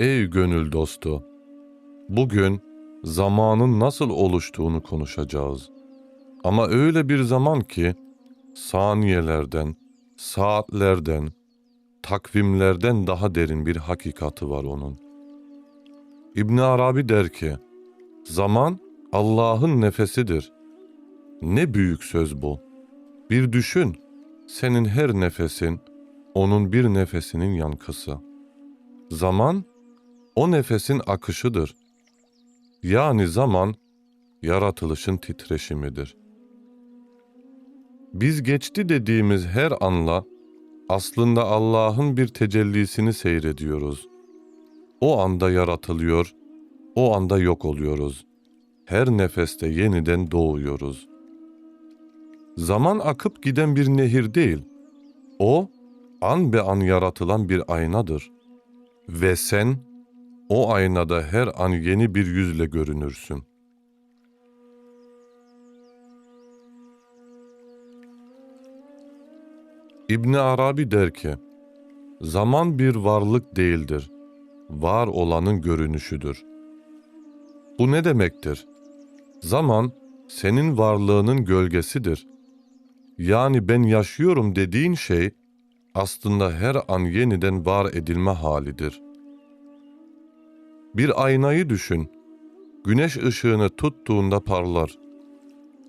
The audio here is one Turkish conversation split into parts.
Ey gönül dostu! Bugün zamanın nasıl oluştuğunu konuşacağız. Ama öyle bir zaman ki saniyelerden, saatlerden, takvimlerden daha derin bir hakikati var onun. İbn Arabi der ki, zaman Allah'ın nefesidir. Ne büyük söz bu. Bir düşün, senin her nefesin onun bir nefesinin yankısı. Zaman o nefesin akışıdır. Yani zaman yaratılışın titreşimidir. Biz geçti dediğimiz her anla aslında Allah'ın bir tecellisini seyrediyoruz. O anda yaratılıyor, o anda yok oluyoruz. Her nefeste yeniden doğuyoruz. Zaman akıp giden bir nehir değil. O an be an yaratılan bir aynadır. Ve sen o aynada her an yeni bir yüzle görünürsün. İbn Arabi der ki, zaman bir varlık değildir, var olanın görünüşüdür. Bu ne demektir? Zaman senin varlığının gölgesidir. Yani ben yaşıyorum dediğin şey aslında her an yeniden var edilme halidir. Bir aynayı düşün. Güneş ışığını tuttuğunda parlar.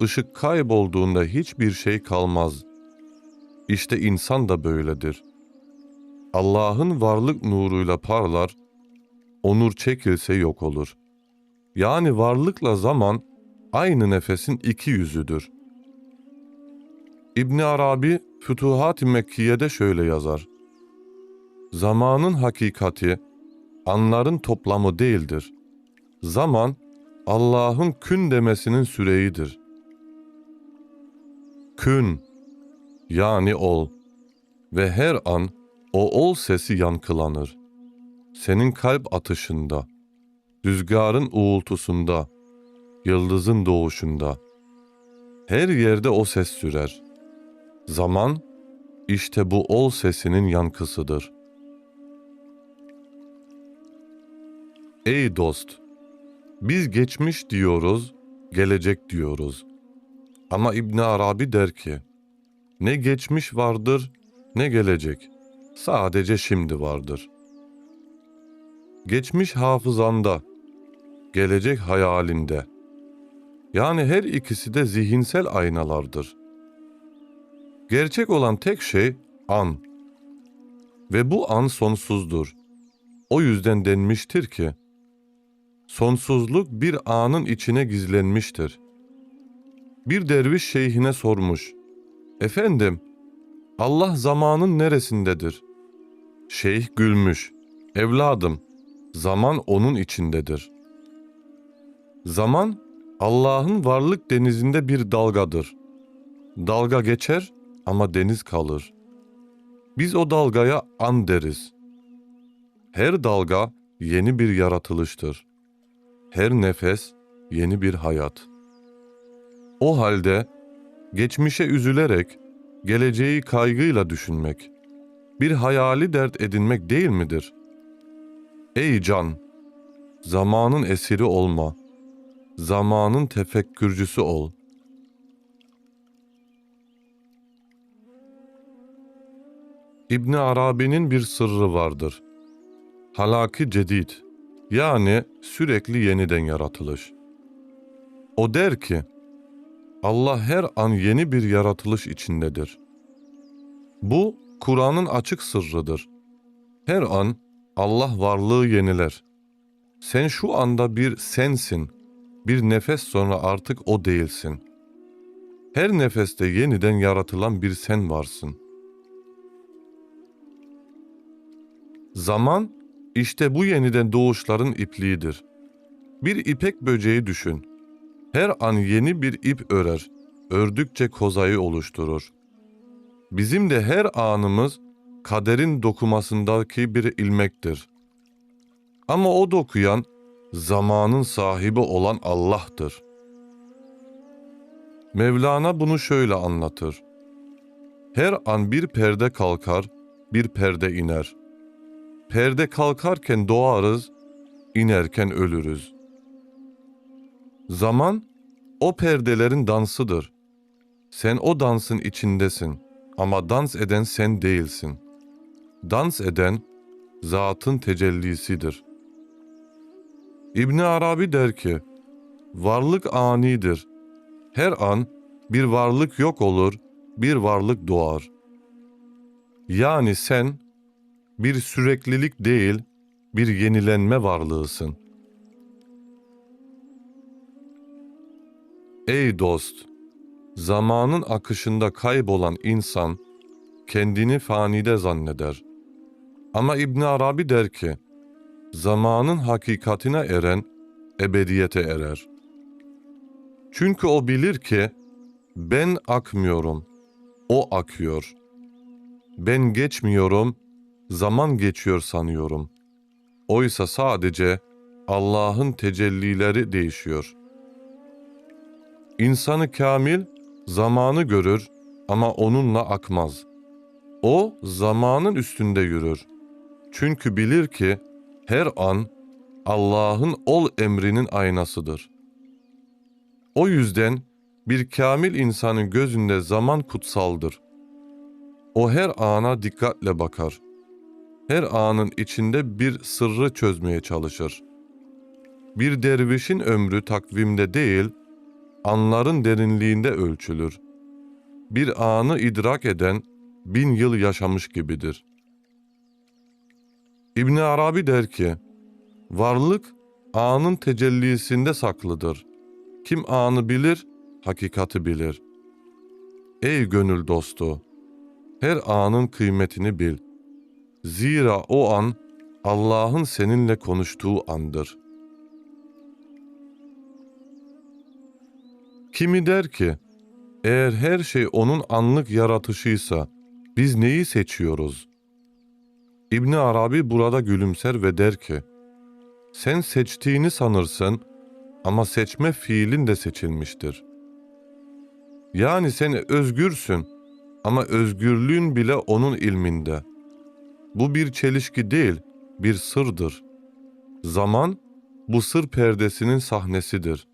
Işık kaybolduğunda hiçbir şey kalmaz. İşte insan da böyledir. Allah'ın varlık nuruyla parlar, onur çekilse yok olur. Yani varlıkla zaman aynı nefesin iki yüzüdür. İbn Arabi Fütuhat-ı Mekkiye'de şöyle yazar. Zamanın hakikati anların toplamı değildir. Zaman Allah'ın kün demesinin süreyidir. Kün yani ol ve her an o ol sesi yankılanır. Senin kalp atışında, rüzgarın uğultusunda, yıldızın doğuşunda. Her yerde o ses sürer. Zaman işte bu ol sesinin yankısıdır. Ey dost! Biz geçmiş diyoruz, gelecek diyoruz. Ama İbn Arabi der ki, ne geçmiş vardır ne gelecek. Sadece şimdi vardır. Geçmiş hafızanda, gelecek hayalinde. Yani her ikisi de zihinsel aynalardır. Gerçek olan tek şey an. Ve bu an sonsuzdur. O yüzden denmiştir ki, sonsuzluk bir anın içine gizlenmiştir. Bir derviş şeyhine sormuş, Efendim, Allah zamanın neresindedir? Şeyh gülmüş, evladım, zaman onun içindedir. Zaman, Allah'ın varlık denizinde bir dalgadır. Dalga geçer ama deniz kalır. Biz o dalgaya an deriz. Her dalga yeni bir yaratılıştır. Her nefes yeni bir hayat. O halde geçmişe üzülerek, geleceği kaygıyla düşünmek, bir hayali dert edinmek değil midir? Ey can! Zamanın esiri olma. Zamanın tefekkürcüsü ol. İbni Arabi'nin bir sırrı vardır. Halaki cedid, yani sürekli yeniden yaratılış. O der ki, Allah her an yeni bir yaratılış içindedir. Bu Kur'an'ın açık sırrıdır. Her an Allah varlığı yeniler. Sen şu anda bir sensin. Bir nefes sonra artık o değilsin. Her nefeste yeniden yaratılan bir sen varsın. Zaman işte bu yeniden doğuşların ipliğidir. Bir ipek böceği düşün. Her an yeni bir ip örer. Ördükçe kozayı oluşturur. Bizim de her anımız kaderin dokumasındaki bir ilmektir. Ama o dokuyan zamanın sahibi olan Allah'tır. Mevlana bunu şöyle anlatır. Her an bir perde kalkar, bir perde iner. Perde kalkarken doğarız, inerken ölürüz. Zaman o perdelerin dansıdır. Sen o dansın içindesin ama dans eden sen değilsin. Dans eden zatın tecellisidir. İbn Arabi der ki, varlık anidir. Her an bir varlık yok olur, bir varlık doğar. Yani sen bir süreklilik değil, bir yenilenme varlığısın. Ey dost! Zamanın akışında kaybolan insan kendini fanide zanneder. Ama İbn Arabi der ki, zamanın hakikatine eren ebediyete erer. Çünkü o bilir ki ben akmıyorum, o akıyor. Ben geçmiyorum, zaman geçiyor sanıyorum. Oysa sadece Allah'ın tecellileri değişiyor. İnsanı kamil zamanı görür ama onunla akmaz. O zamanın üstünde yürür. Çünkü bilir ki her an Allah'ın ol emrinin aynasıdır. O yüzden bir kamil insanın gözünde zaman kutsaldır. O her ana dikkatle bakar. Her anın içinde bir sırrı çözmeye çalışır. Bir dervişin ömrü takvimde değil, anların derinliğinde ölçülür. Bir anı idrak eden bin yıl yaşamış gibidir. İbn Arabi der ki, varlık anın tecellisinde saklıdır. Kim anı bilir, hakikati bilir. Ey gönül dostu, her anın kıymetini bil. Zira o an Allah'ın seninle konuştuğu andır. Kimi der ki, eğer her şey onun anlık yaratışıysa biz neyi seçiyoruz? İbni Arabi burada gülümser ve der ki, sen seçtiğini sanırsın ama seçme fiilin de seçilmiştir. Yani sen özgürsün ama özgürlüğün bile onun ilminde. Bu bir çelişki değil, bir sırdır. Zaman bu sır perdesinin sahnesidir.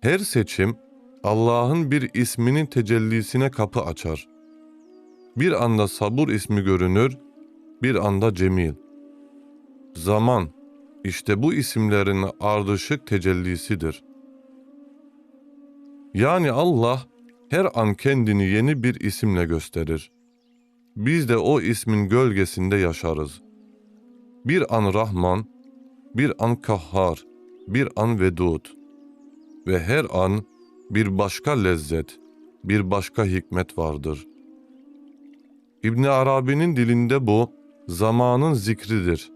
Her seçim Allah'ın bir isminin tecellisine kapı açar. Bir anda sabur ismi görünür, bir anda cemil. Zaman, işte bu isimlerin ardışık tecellisidir. Yani Allah her an kendini yeni bir isimle gösterir. Biz de o ismin gölgesinde yaşarız. Bir an Rahman, bir an Kahhar, bir an Vedud ve her an bir başka lezzet, bir başka hikmet vardır. İbn Arabi'nin dilinde bu zamanın zikridir.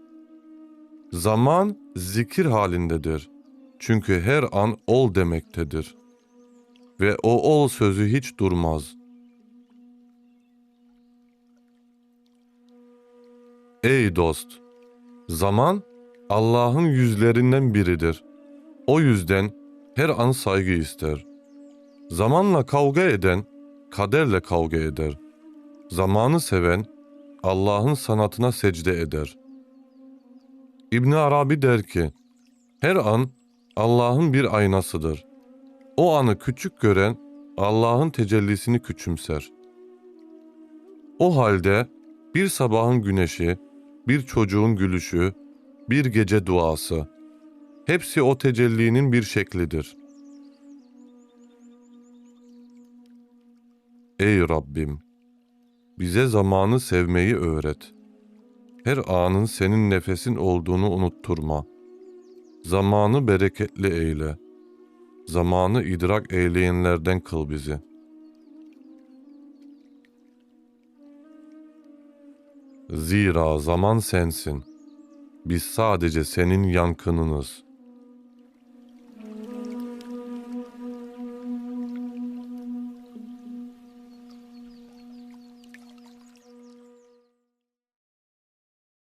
Zaman zikir halindedir. Çünkü her an ol demektedir. Ve o ol sözü hiç durmaz. Ey dost! Zaman Allah'ın yüzlerinden biridir. O yüzden her an saygı ister. Zamanla kavga eden kaderle kavga eder. Zamanı seven Allah'ın sanatına secde eder. İbn Arabi der ki, her an Allah'ın bir aynasıdır. O anı küçük gören Allah'ın tecellisini küçümser. O halde bir sabahın güneşi, bir çocuğun gülüşü, bir gece duası, hepsi o tecellinin bir şeklidir. Ey Rabbim! Bize zamanı sevmeyi öğret. Her anın senin nefesin olduğunu unutturma. Zamanı bereketli eyle. Zamanı idrak eyleyenlerden kıl bizi. Zira zaman sensin. Biz sadece senin yankınınız.